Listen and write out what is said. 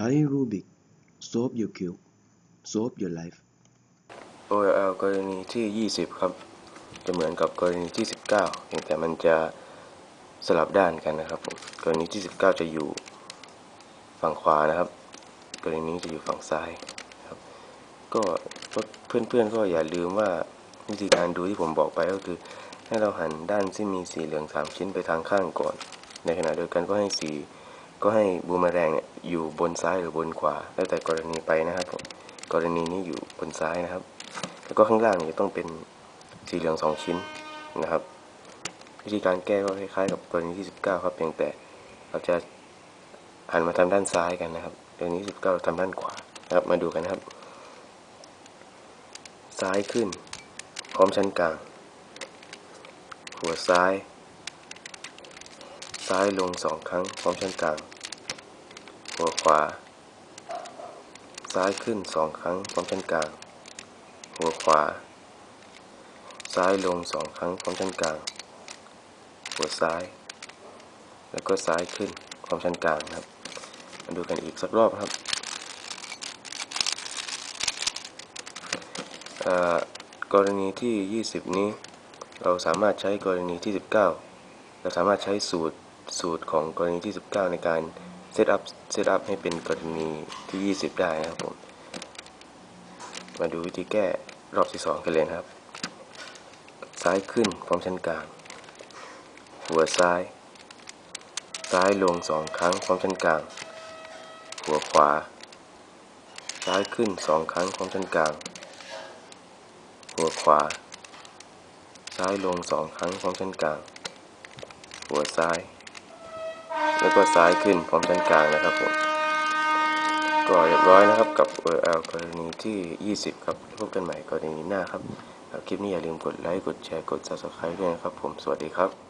Thai Rubik Solve your cube Solve your life OL กรณีที่ 20 ครับ จะเหมือนกับกรณีที่ 19เพียงแต่มันจะสลับด้านกันนะครับผมกรณีที่ 19 จะอยู่ฝั่งขวานะครับ กรณีนี้จะอยู่ฝั่งซ้ายครับ ก็เพื่อนๆก็อย่าลืมว่าวิธีการดูที่ผมบอกไปก็คือ ให้เราหันด้านที่มีสีเหลือง 3 ชิ้นไปทางข้างก่อน ในขณะเดียวกันก็ให้สี ก็ให้บูมเมแรงเนี่ยอยู่บนซ้ายหรือบนขวา แล้วแต่กรณีไปนะครับผมกรณีนี้อยู่บนซ้ายนะครับ แล้วก็ข้างล่างจะต้องเป็นสีเหลือง2ชิ้นนะครับ วิธีการแก้ก็คล้ายๆ กับกรณีที่ 19 ครับเพียงแต่เราจะหันมาทาด้านซ้ายกันนะครับกรณีที่19เราทำด้านขวานะครับมาดูกันนะครับ ซ้ายขึ้น พร้อมชั้นกลาง หัวซ้าย ซ้ายลงสองครั้งพร้อมชั้นกลาง หัวขวา ซ้ายขึ้นสองครั้งพร้อมชั้นกลาง หัวขวา ซ้ายลงสองครั้งพร้อมชั้นกลาง หัวซ้าย แล้วก็ซ้ายขึ้นพร้อมชั้นกลางครับ มาดูกันอีกสักรอบครับกรณีที่ 20 นี้ เราสามารถใช้กรณีที่ 19 เราสามารถใช้สูตร สูตรของกรณีที่ 19 ในการเซตอัพเซตอัพให้เป็นกรณีที่ 20 ได้นะครับผม มาดูวิธีแก้รอบที่ 2 กันเลยนะครับ ซ้ายขึ้นพร้อมชั้นกลาง หัวซ้าย ซ้ายลงสองครั้งพร้อมชั้นกลาง หัวขวา ซ้ายขึ้นสองครั้งพร้อมชั้นกลาง หัวขวา ซ้ายลงสองครั้งพร้อมชั้นกลาง หัวซ้าย แล้วก็ซ้ายขึ้นพร้อมชั้นกลางนะครับผมก็เรียบร้อยนะครับกับ OL กรณีที่ 20 ครับพบกันใหม่กรณีหน้าครับคลิปนี้อย่าลืมกดไลค์กดแชร์กด Subscribe ด้วยนะครับผมสวัสดีครับ